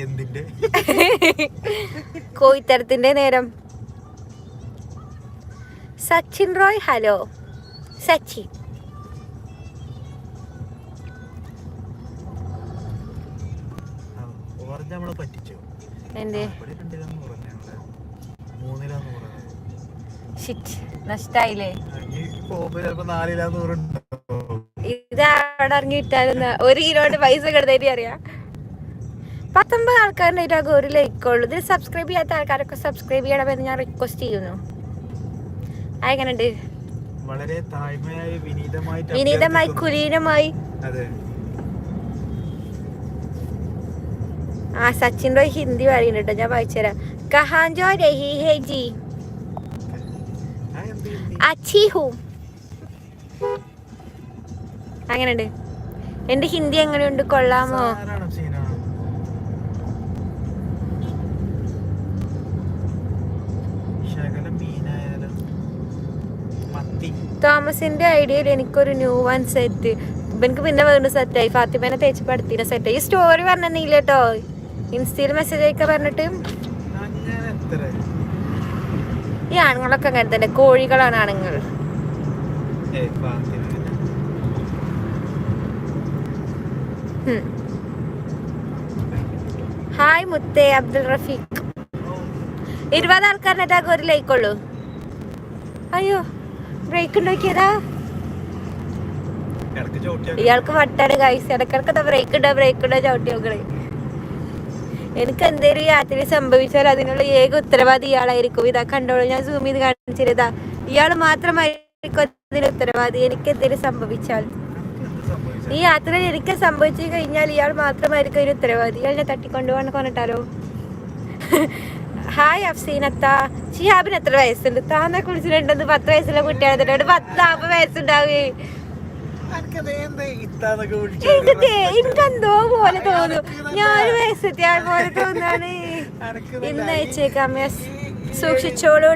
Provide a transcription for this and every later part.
എന്തിന്റെ കോയിത്തരത്തിന്റെ നേരം. സച്ചിൻ റോയ് ഹലോ. സച്ചിൻ. ഇതാണ് നഷ്ടായില്ലേ? ഇത് അവിടെ ഒരു കിലോന്റെ പൈസ കിടന്നേരി അറിയാം. പത്തൊമ്പത് ആൾക്കാരുടെ ഇതിനകത്ത് ഒരു ലൈക്കുള്ളൂ ഇതിൽ സബ്സ്ക്രൈബ് ചെയ്യാത്ത ആൾക്കാരൊക്കെ സബ്സ്ക്രൈബ് ചെയ്യണമെന്ന് ഞാൻ റിക്വസ്റ്റ് ചെയ്യുന്നു. അതെങ്ങനെയുണ്ട്? വളരെ താഴ്മയായി വിനീതമായി. കുലീനമായി. ആ സച്ചിൻ റോയ് ഹിന്ദി പറയുന്നുണ്ട് ഞാൻ വായിച്ചുതരാം. കഹാൻജോ രഹി ഹേ ജി. അച്ചി ഹൂ. അങ്ങനെയുണ്ട്. എന്റെ ഹിന്ദി എങ്ങനെയുണ്ട്? കൊള്ളാമോ? തോമസിന്റെ ഐഡിയയിൽ എനിക്കൊരു ന്യൂ വൺ സെറ്റ്. എനിക്ക് പിന്നെ വീണ്ടും സെറ്റായി ഫാത്തിമേനെ തേച്ച് പടുത്തിനെ സെറ്റായി ഈ സ്റ്റോറി പറഞ്ഞില്ല കേട്ടോ. ഇൻസ്റ്റയിൽ മെസ്സേജ് അയക്കാൻ പറഞ്ഞിട്ട്. ഈ ആണുങ്ങളൊക്കെ അങ്ങനെ തന്നെ. കോഴികളാണ് ആണുങ്ങൾ. ഹായ് മുത്തേ അബ്ദുൾ റഫീഖ്. ഇരുപത് ആൾക്കാരിനായിട്ട് ഒരു ലൈക്കുള്ളൂ അയ്യോ. ബ്രേക്ക് ഉണ്ടാക്കിയതാ? ഇയാൾക്ക് വട്ടാണ് കൈസ് ഇടക്കിടക്ക് ബ്രേക്ക് ഉണ്ടോ ബ്രേക്ക് ഉണ്ടോ ചവിട്ടി നോക്കണേ എനിക്ക് എന്തേലും യാത്രയിൽ സംഭവിച്ചാൽ അതിനുള്ള ഏക ഉത്തരവാദി ഇയാളായിരിക്കും. ഇതാ കണ്ടോളൂ ഞാൻ സൂം ചെയ്ത് കാണിച്ചിരുതാ ഇയാൾ മാത്രമായിരിക്കും അതിന് ഉത്തരവാദി. എനിക്ക് എന്തേലും സംഭവിച്ചാൽ. ഈ യാത്രയിൽ എനിക്ക് സംഭവിച്ചു കഴിഞ്ഞാൽ ഇയാൾ മാത്രമായിരിക്കും അതിന് ഉത്തരവാദി. ഞാൻ തട്ടിക്കൊണ്ടുപോകാൻ കൊണ്ടിട്ടാലോ ഹായ് അഫ്സീനത്ത. ഷിഹാബിന് എത്ര വയസ്സുണ്ട്? താന്നെ കുളിച്ചിട്ടുണ്ടെന്ന് പത്ത് വയസ്സുള്ള കുട്ടിയാണ് പത്ത് നാൽപ്പത് വയസ്സുണ്ടാവേ. എനിക്കെന്തോ പോലെ തോന്നും ഞാൻ വയസ്സെത്തിയ പോലെ തോന്നാണ്. ഇന്ന് അയച്ചേക്കാം സൂക്ഷിച്ചോളൂ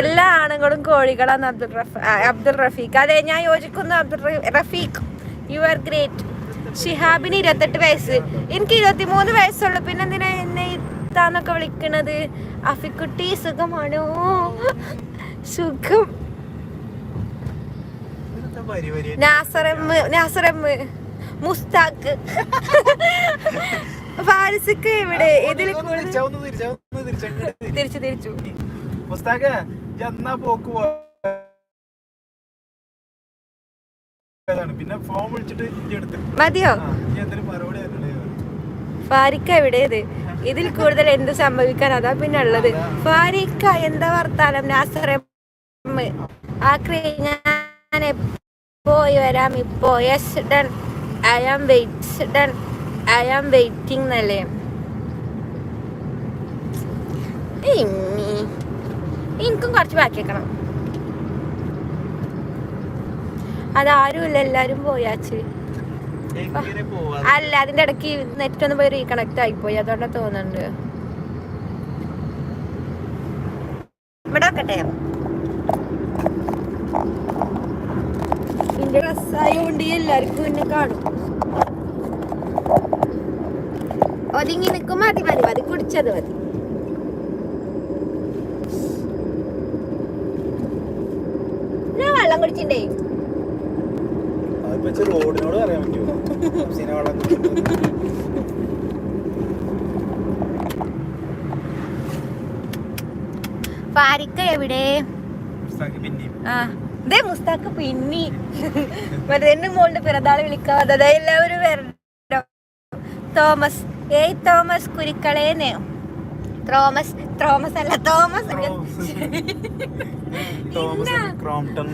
എല്ലാ ആണുങ്ങളും കോഴികളാണ് അബ്ദുൾ റഫ് അബ്ദുൾ റഫീഖ്. അതെ ഞാൻ യോജിക്കുന്നു Abdul Rafeeq. You are great ഷിഹാബിന് ഇരുപത്തെട്ട് വയസ്സ്. എനിക്ക് ഇരുപത്തിമൂന്ന് വയസ്സുള്ളൂ. പിന്നെ എന്തിനാ എന്നെ ഇത്താന്നൊക്കെ വിളിക്കണത്? അഫിക്കുട്ടി സുഖമാണോ? സുഖം. നാസറമ്മ് നാസറമ്മ്. മുസ്താഖ് ഫാരിസിക്ക് ഇവിടെ ഇതിൽ തിരിച്ചാ, തിരിച്ചാ, മുസ്താഖ് എന്നാ പോക്ക് പിന്നെ ഫോൺ വിളിച്ചിട്ട് മതിയോ. ഫാരിക്ക എവിടെ ഇതിൽ കൂടുതൽ എന്ത് സംഭവിക്കാൻ അതാ പിന്നെ ഉള്ളത്. ഫാരിക്ക എന്താ വർത്താനം? ആക്രി ഞാൻ പോയി വരാം ഇപ്പോ. Yes done I am wait done I am waiting എന്നല്ലേ. എനിക്കും കുറച്ച് ബാക്കി വെക്കണം അതാരുമില്ല എല്ലാരും പോയാച്ച്. എങ്ങനെ പോവാ? അല്ല അതിന്റെ ഇടയ്ക്ക് നെറ്റ് ഒന്ന് പോയി റീകണക്ട് ആയിപ്പോയി അതുകൊണ്ടാ തോന്നുന്നുണ്ട് ഇവിടെ വെക്കട്ടെ? എന്റെ ഡ്രസ്സായോണ്ട് എല്ലാവർക്കും എന്നെ കാണും. ഒതുങ്ങി നിൽക്കും മതി മതി മതി കുടിച്ചത് മതി. ഞാൻ വെള്ളം കുടിച്ചിട്ടേ ഇച്ചിരി റോഡിനോട് പറയാൻ പറ്റുമോ? ഹംസീന വെള്ളം. പാരിക്ക എവിടെ? ദേ മുസ്താഖ് പിന്നി. മറ്റേ എന്റെ മോളുടെ പിറന്നാൾ വിളിക്കാതെ എല്ലാവരും വരണ്ടോ തോമസ് ഏയ് തോമസ് കുരിക്കളേന്ന്. തോമസ് തോമസ് അല്ല തോമസ്. തോമസ്. ക്രോംപ്ടൺ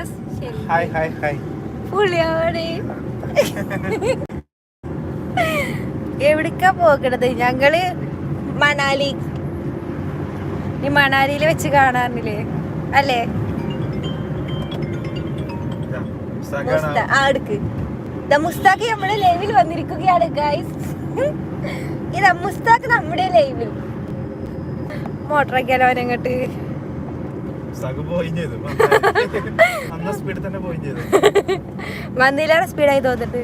ആൻഡ്രസ് ശരി ഹായ് ഹായ് ഹായ് പുളിയോടെ എവിടേക്കാ പോകണത്? ഞങ്ങൾ മണാലി. ഈ മണാലിയിൽ വെച്ച് കാണാറില്ലേ? അല്ലേ? ഇതാ, മുസ്താഖാണ്. മുസ്ത- ആ എടുക്ക്. ദാ മുസ്താഖ് നമ്മുടെ ലൈവിൽ വന്നിരിക്കുകയാണ് ഗൈസ് ഇതാ മുസ്താഖ് നമ്മുടെ ലൈവിൽ. മോട്ടറൊക്കെയാലോ അവരങ്ങോട്ട് മുസ്താഖ് വന്നില്ലാതെ സ്പീഡായി തോന്നിട്ട്.